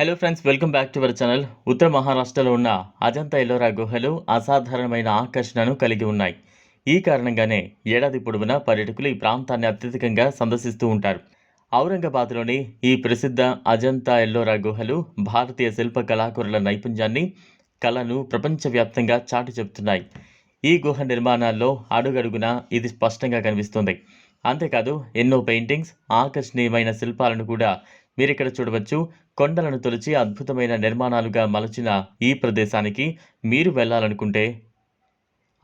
Hello friends welcome back to our channel ఉత్తర మహారాష్ట్రలో ఉన్న అజంతా ఎల్లోరా గుహలు అసాధారణమైన ఆకర్షణను కలిగి ఉన్నాయి. ఈ కారణంగానే ఏడాది పొడవునా పర్యటకులు ఈ ప్రాంతాన్ని అత్యధికంగా సందర్శిస్తూ ఉంటారు. ఔరంగాబాద్లోని ఈ ప్రసిద్ధ అజంతా ఎల్లోరా గుహలు భారతీయ శిల్ప కళాకారుల నైపుణ్యాన్ని కళను ప్రపంచవ్యాప్తంగా చాటి చెబుతున్నాయి ఈ గుహ నిర్మాణాల్లో అడుగడుగున ఇది స్పష్టంగా కనిపిస్తుంది. అంతేకాదు ఎన్నో పెయింటింగ్స్ ఆకర్షణీయమైన శిల్పాలను కూడా మీరు ఇక్కడ చూడవచ్చు. కొండలను తొలిచి అద్భుతమైన నిర్మాణాలుగా మలచిన ఈ ప్రదేశానికి మీరు వెళ్ళాలనుకుంటే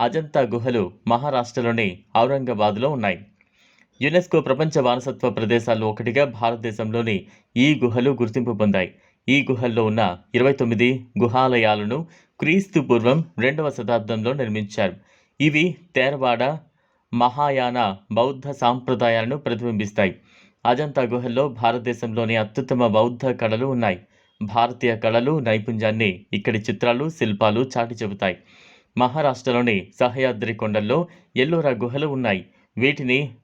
అజంతా గుహలు మహారాష్ట్రలోని ఔరంగాబాద్లో ఉన్నాయి. యునెస్కో ప్రపంచ వారసత్వ ప్రదేశాల్లో ఒకటిగా భారతదేశంలోని ఈ గుహలు గుర్తింపు పొందాయి. ఈ గుహల్లో ఉన్న ఇరవై తొమ్మిది గుహాలయాలను క్రీస్తు పూర్వం రెండవ శతాబ్దంలో నిర్మించారు. ఇవి తేరవాడ మహాయాన బౌద్ధ సాంప్రదాయాలను ప్రతిబింబిస్తాయి. అజంతా గుహల్లో భారతదేశంలోని అత్యుత్తమ బౌద్ధ కళలు ఉన్నాయి. భారతీయ కళలు నైపుణ్యాన్ని ఇక్కడి చిత్రాలు శిల్పాలు చాటి చెబుతాయి. మహారాష్ట్రలోని సహయాద్రి కొండల్లో ఎల్లోరా గుహలు ఉన్నాయి. వీటిని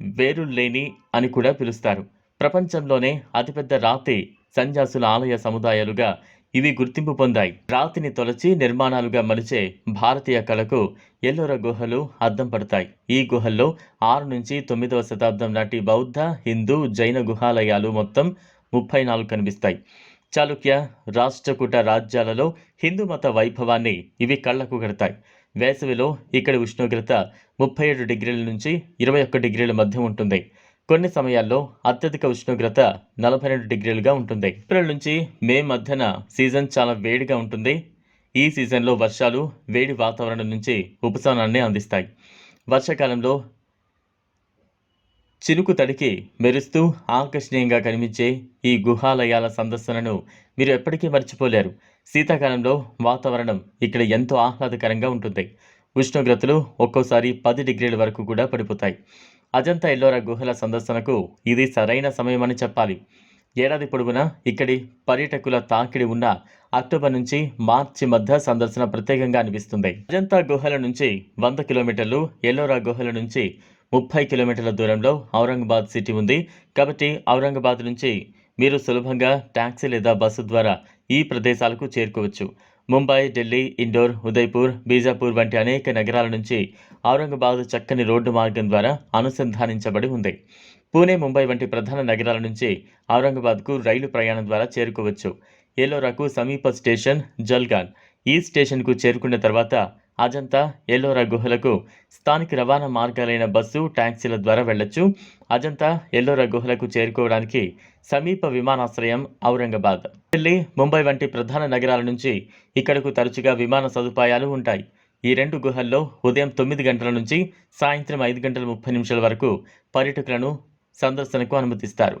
వేరుల్లేని అని కూడా పిలుస్తారు. ప్రపంచంలోనే అతిపెద్ద రాతి సంజాసుల ఆలయ సముదాయాలుగా ఇవి గుర్తింపు పొందాయి. రాతిని తొలచి నిర్మాణాలుగా మలిచే భారతీయ కళకు ఎల్లోర గుహలు అద్దం పడతాయి. ఈ గుహల్లో ఆరు నుంచి తొమ్మిదవ శతాబ్దం నాటి బౌద్ధ హిందూ జైన గుహాలయాలు మొత్తం ముప్పై నాలుగు కనిపిస్తాయి. చాళుక్య రాష్ట్రకూట రాజ్యాలలో హిందూ మత వైభవాన్ని ఇవి కళ్ళకు కడతాయి. వేసవిలో ఇక్కడి ఉష్ణోగ్రత ముప్పై ఏడు డిగ్రీల నుంచి ఇరవై ఒక్క డిగ్రీల మధ్య ఉంటుంది. కొన్ని సమయాల్లో అత్యధిక ఉష్ణోగ్రత నలభై రెండు డిగ్రీలుగా ఉంటుంది. ఏప్రిల్ నుంచి మే మధ్యన సీజన్ చాలా వేడిగా ఉంటుంది. ఈ సీజన్లో వర్షాలు వేడి వాతావరణం నుంచి ఉపశమనాన్ని అందిస్తాయి. వర్షాకాలంలో చినుకు తడికి మెరుస్తూ ఆకర్షణీయంగా కనిపించే ఈ గుహాలయాల సందర్శనను మీరు ఎప్పటికీ మర్చిపోలేరు. శీతాకాలంలో వాతావరణం ఇక్కడ ఎంతో ఆహ్లాదకరంగా ఉంటుంది. ఉష్ణోగ్రతలు ఒక్కోసారి పది డిగ్రీల వరకు కూడా పడిపోతాయి. అజంతా ఎల్లోరా గుహల సందర్శనకు ఇది సరైన సమయమని చెప్పాలి. ఏడాది పొడవునా ఇక్కడి పర్యాటకుల తాకిడి ఉన్న అక్టోబర్ నుంచి మార్చి మధ్య సందర్శన ప్రత్యేకంగా అనిపిస్తుంది. అజంతా గుహల నుంచి వంద కిలోమీటర్లు ఎల్లోరా గుహల నుంచి ముప్పై కిలోమీటర్ల దూరంలో ఔరంగాబాద్ సిటీ ఉంది. కాబట్టి ఔరంగాబాద్ నుంచి మీరు సులభంగా ట్యాక్సీ లేదా బస్సు ద్వారా ఈ ప్రదేశాలకు చేరుకోవచ్చు. ముంబై ఢిల్లీ ఇండోర్ ఉదయ్పూర్ బీజాపూర్ వంటి అనేక నగరాల నుంచి ఔరంగాబాద్ చక్కని రోడ్డు మార్గం ద్వారా అనుసంధానించబడి ఉంది. పూణే ముంబై వంటి ప్రధాన నగరాల నుంచి ఔరంగాబాద్కు రైలు ప్రయాణం ద్వారా చేరుకోవచ్చు. ఎలోరాకు సమీప స్టేషన్ జల్గాన్. ఈ స్టేషన్కు చేరుకున్న తర్వాత అజంతా ఎల్లోరా గుహలకు స్థానిక రవాణా మార్గాలైన బస్సు ట్యాక్సీల ద్వారా వెళ్ళొచ్చు. అజంతా ఎల్లోరా గుహలకు చేరుకోవడానికి సమీప విమానాశ్రయం ఔరంగాబాద్. ఢిల్లీ ముంబై వంటి ప్రధాన నగరాల నుంచి ఇక్కడకు తరచుగా విమాన సదుపాయాలు ఉంటాయి. ఈ రెండు గుహల్లో ఉదయం తొమ్మిది గంటల నుంచి సాయంత్రం ఐదు గంటల ముప్పై నిమిషాల వరకు పర్యాటకులను సందర్శనకు అనుమతిస్తారు.